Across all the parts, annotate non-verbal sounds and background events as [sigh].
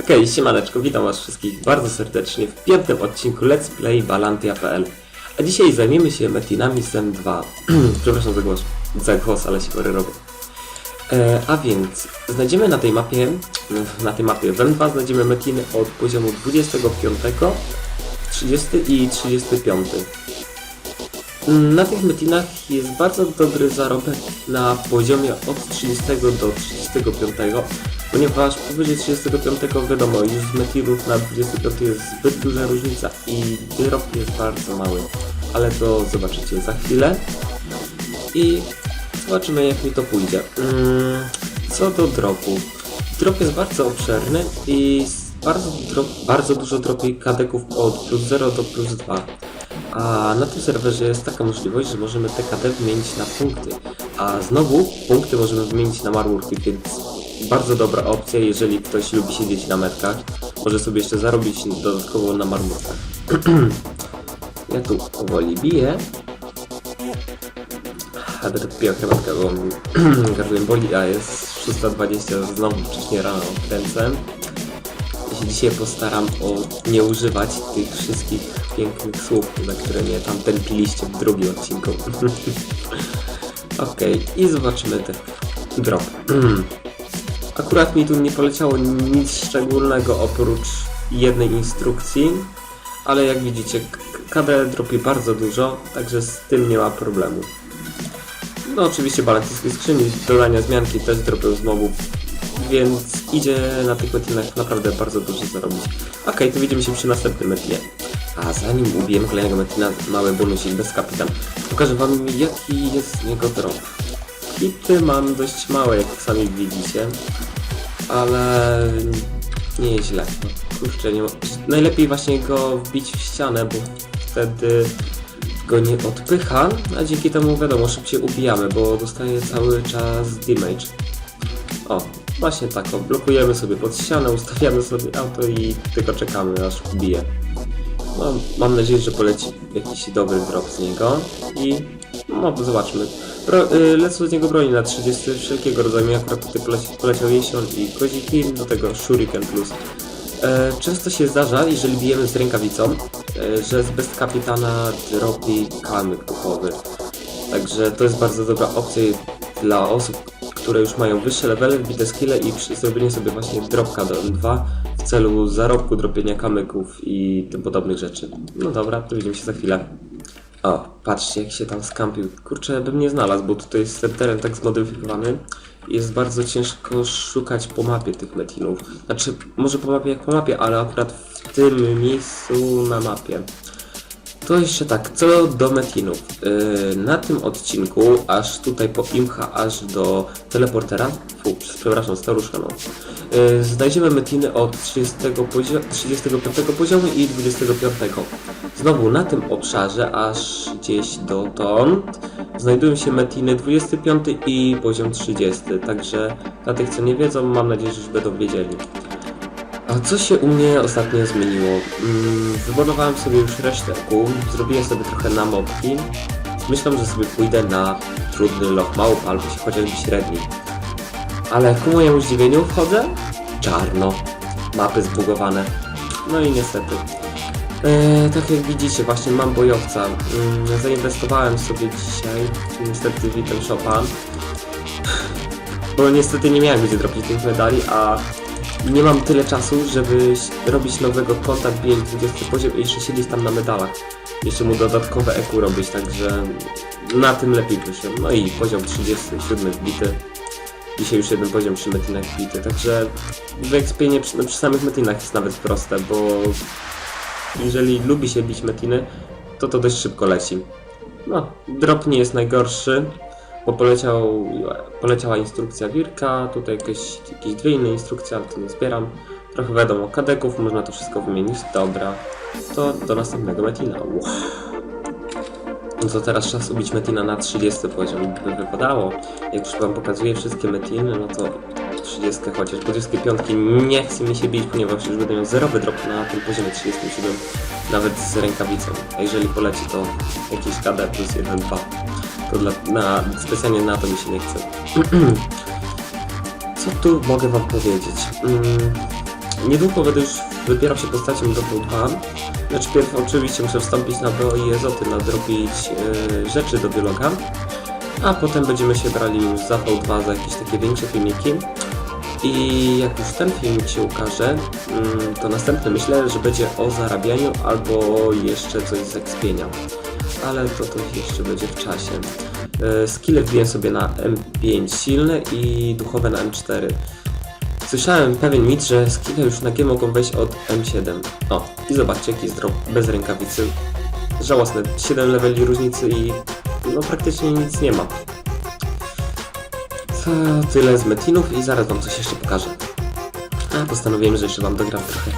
Okej, siemaneczko, witam was wszystkich bardzo serdecznie w piątym odcinku Let's Play Balantia.pl A dzisiaj zajmiemy się metinami SEM 2 [clears throat] Przepraszam za głos, za głos, ale się chory robię. E, A więc, znajdziemy na tej mapie, na tej mapie w M2 znajdziemy metiny od poziomu 25, 30 i 35 Mm, Na tych metinach jest bardzo dobry zarobek na poziomie od 30 do 35, ponieważ powyżej 35 wiadomo, już z metinów na 25 jest zbyt duża różnica i wyrok jest bardzo mały, ale to zobaczycie za chwilę i zobaczymy jak mi to pójdzie. Mm, Co do dropu. Drop jest bardzo obszerny i bardzo, drop, bardzo dużo dropi kadeków od plus 0 do plus 2. A na tym serwerze jest taka możliwość, że możemy te KD wymienić na punkty. A znowu punkty możemy wymienić na marmurki, więc bardzo dobra opcja, jeżeli ktoś lubi siedzieć na metkach. Może sobie jeszcze zarobić dodatkowo na marmurkach. [clears throat] ja tu powoli biję. A będę piła herbatkę, bo gardło mi [clears throat] boli, a jest 6.20, znowu wcześniej rano kręcę. Dzisiaj postaram o nie używać tych wszystkich pięknych słów, za które mnie tam tępiliście w drugim odcinku. [laughs] Okej, i zobaczymy ten drop. Akurat mi tu nie poleciało nic szczególnego oprócz jednej instrukcji, ale jak widzicie, KD dropi bardzo dużo, także z tym nie ma problemu. No oczywiście balantyńskie skrzyni, dodania zmianki też dropią z mobów, więc idzie na tych metinach naprawdę bardzo dużo zarobić. Okej, to widzimy się przy następnym metinie. A zanim ubijemy kolejnego metina, mały bonusik bez kapitan, pokażę wam jaki jest z niego drop. Hity mam dość małe, jak sami widzicie, ale nie jest źle. Kurczę, nie ma... najlepiej właśnie go wbić w ścianę, bo wtedy go nie odpycha, a dzięki temu wiadomo, szybciej ubijamy, bo dostaje cały czas damage. O, właśnie tak, o, blokujemy sobie pod ścianę, ustawiamy sobie auto i tylko czekamy aż ubije. No, mam nadzieję, że poleci jakiś dobry drop z niego i no, zobaczmy. Bro, y, lecą z niego broni na 30 wszelkiego rodzaju, akurat tutaj poleci, poleciał jesion i koziki, do tego shuriken plus. E, często się zdarza, jeżeli bijemy z rękawicą, e, że z bez kapitana dropi kamyk duchowy. Także to jest bardzo dobra opcja dla osób, które już mają wyższe levely, wbite skille i przy zrobieniu sobie właśnie dropka do M2 w celu zarobku dropienia kamyków i tym podobnych rzeczy. No dobra, to widzimy się za chwilę. O, patrzcie jak się tam skampił. Kurczę, bym nie znalazł, bo tutaj jest ten teren tak zmodyfikowany. Jest bardzo ciężko szukać po mapie tych metinów. Znaczy, może po mapie jak po mapie, ale akurat w tym miejscu na mapie. To jeszcze tak, co do metinów. Yy, na tym odcinku, aż tutaj po imcha, aż do teleportera, fu, przepraszam, staruszka no, yy, znajdziemy metiny od 30 pozio 35 poziomu i 25. Znowu na tym obszarze, aż gdzieś dotąd, znajdują się metiny 25 i poziom 30, także dla tych co nie wiedzą, mam nadzieję, że już będą wiedzieli. Co się u mnie ostatnio zmieniło? Mm, wybudowałem sobie już resztę kół, zrobiłem sobie trochę na mopki. Myślę, że sobie pójdę na trudny loch małp albo się chociażby średni. Ale ku mojemu zdziwieniu wchodzę czarno. Mapy zbugowane. No i niestety. Eee, tak jak widzicie, właśnie mam bojowca. Mm, zainwestowałem sobie dzisiaj, niestety w item shopa. Bo niestety nie miałem gdzie dropić tych medali, a nie mam tyle czasu, żeby robić nowego konta, bić 20 poziom i jeszcze siedzieć tam na medalach. Jeszcze mu dodatkowe EQ robić, także na tym lepiej wyszedł. No i poziom 37 wbity. Dzisiaj już jeden poziom przy metinach wbity, także wyekspienie przy, no, przy samych metinach jest nawet proste, bo jeżeli lubi się bić metiny, to to dość szybko leci. No, drop nie jest najgorszy, bo poleciał, poleciała instrukcja Wirka, tutaj jakieś, jakieś dwie inne instrukcje, ale to nie zbieram. Trochę wiadomo, kadeków, można to wszystko wymienić, dobra. To do następnego metina. No to teraz czas ubić metina na 30 poziom, by wypadało. Jak już wam pokazuję wszystkie metiny, no to 30 chociaż, 25 nie chce mi się bić, ponieważ już będę miał zerowy drop na tym poziomie 37, nawet z rękawicą. A jeżeli poleci to jakiś KD plus 1-2 to dla, na, specjalnie na to mi się nie chce. [clears throat] Co tu mogę wam powiedzieć? Mm, Niedługo będę już wybierał się postacią do V2. Lecz pierw oczywiście muszę wstąpić na BO i Ezoty, nadrobić e, rzeczy do biologa. A potem będziemy się brali już za V2 za jakieś takie większe filmiki. I jak już ten filmik się ukaże, mm, to następny myślę, że będzie o zarabianiu albo jeszcze coś z. Ale to, to jeszcze będzie w czasie. E, Skille wbiłem sobie na M5 silne i duchowe na M4. Słyszałem pewien mit, że skille już na G mogą wejść od M7. O, i zobaczcie jaki jest drop bez rękawicy. Żałosne, 7 leveli różnicy i no praktycznie nic nie ma. To tyle z metinów i zaraz wam coś jeszcze pokażę. A postanowiłem, że jeszcze wam dogram trochę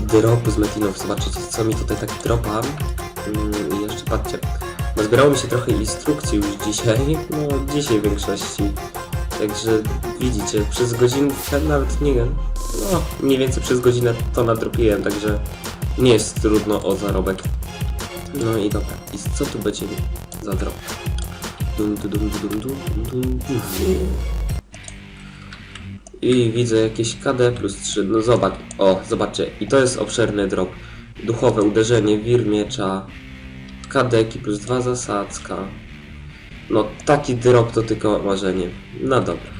dropu z metinów. Zobaczycie co mi tutaj tak dropa. Patrzcie. Nazbierało mi się trochę instrukcji już dzisiaj. No dzisiaj w większości. Także widzicie, przez godzinkę nawet nie. No, mniej więcej przez godzinę to nadrobiłem, także nie jest trudno o zarobek. No i dobra, i co tu będzie za drop? Dum, dum, dum, dum, dum, dum. I widzę jakieś KD plus 3. No zobacz, o, zobaczcie. I to jest obszerny drop. Duchowe uderzenie, wir miecza, kadeki plus 2 zasadzka. No taki drop to tylko marzenie. No dobra.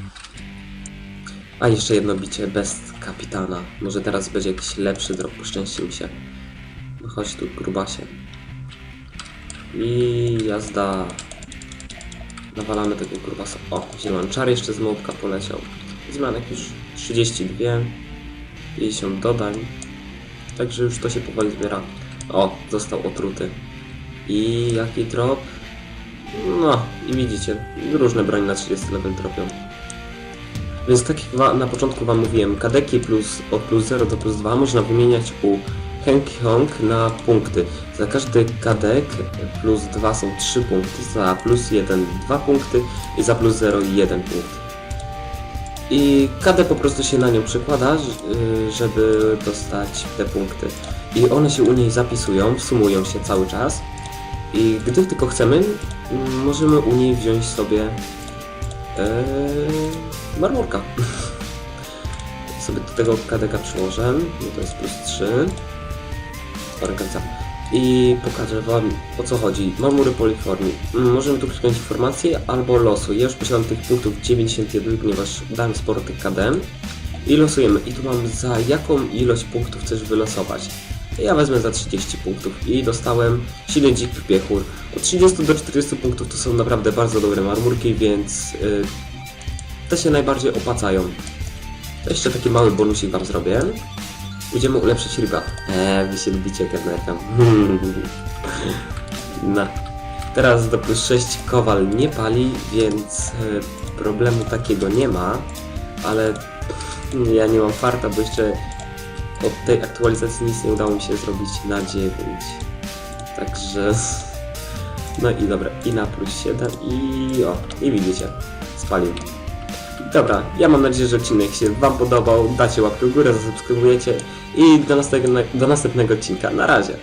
A jeszcze jedno bicie bez kapitana. Może teraz będzie jakiś lepszy drop, poszczęści mi się. No chodź tu, grubasie. I jazda. Nawalamy tego grubasa. O, zielony czar jeszcze z małpka poleciał. Zmianek już 32. 50 dodań. Także już to się powoli zbiera. O, został otruty. I jaki drop? No, i widzicie, różne broń na 30 level dropią. Więc tak jak na początku Wam mówiłem, kadeki plus od plus 0 do plus 2 można wymieniać u Henk Hong na punkty. Za każdy kadek plus 2 są 3 punkty, za plus 1 2 punkty i za plus 0 1 punkt. I KD po prostu się na nią przykłada, ż- y, żeby dostać te punkty. I one się u niej zapisują, sumują się cały czas. I gdy tylko chcemy, możemy u niej wziąć sobie e, marmurka. [laughs] sobie do tego KDK przyłożę, no to jest plus 3. Rękawica. I pokażę Wam o co chodzi. Marmury poliformii. Możemy tu kliknąć informacje albo losu. Ja już posiadam tych punktów 91, ponieważ dałem sporo tych KD. I losujemy. I tu mam za jaką ilość punktów chcesz wylosować. Ja wezmę za 30 punktów i dostałem silny dzik piechur. Od 30 do 40 punktów to są naprawdę bardzo dobre marmurki, więc yy, te się najbardziej opłacają. Jeszcze taki mały bonusik Wam zrobię. Idziemy ulepszyć riba. Eee, wy się lubicie. No. [laughs] Teraz do plus 6 kowal nie pali, więc e, problemu takiego nie ma, ale ja nie mam farta, bo jeszcze od tej aktualizacji nic nie udało mi się zrobić na 9. Także. No i dobra, i na plus 7 i o, i widzicie, spalił. Dobra, ja mam nadzieję, że odcinek się Wam podobał, dacie łapkę w górę, zasubskrybujecie i do następnego, do następnego odcinka. Na razie.